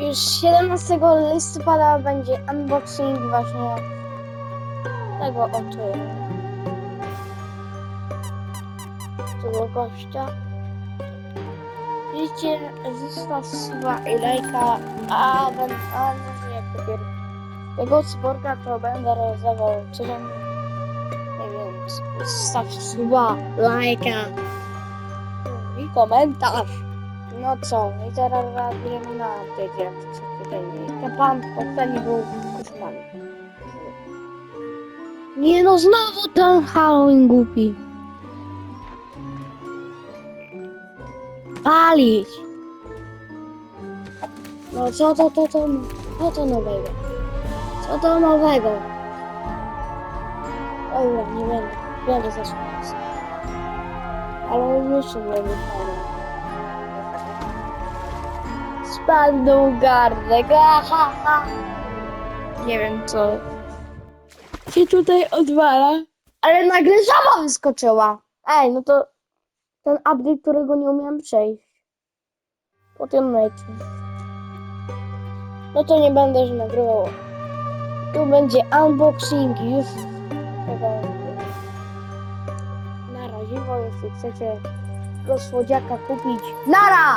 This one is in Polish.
Już 17 listopada będzie unboxing właśnie tego oto tego gościa. Widzicie, zostaw suba i lajka, a będę, a może jak dopiero tego cyborga to będę rozdawał codziennie. Nie wiem, zostaw suba, lajka i komentarz. No co, i teraz reagujemy na co codziennie. Ten pan poprzedni był koszmarny. Nie no, znowu ten Halloween głupi. Palić. No co to, to, to, co to nowego? Co to nowego? Dobra, nie będę, będę zasłuchać. Ale nie będę Spadł gardek, aha, ha. Nie wiem co się tutaj odwala. Ale nagle żaba wyskoczyła. Ej, no to ten update, którego nie umiałem przejść. Po tym meczu. No to nie będę już nagrywał. Tu będzie unboxing już tego. Na razie, bo jeśli chcecie tego słodziaka kupić. Nara!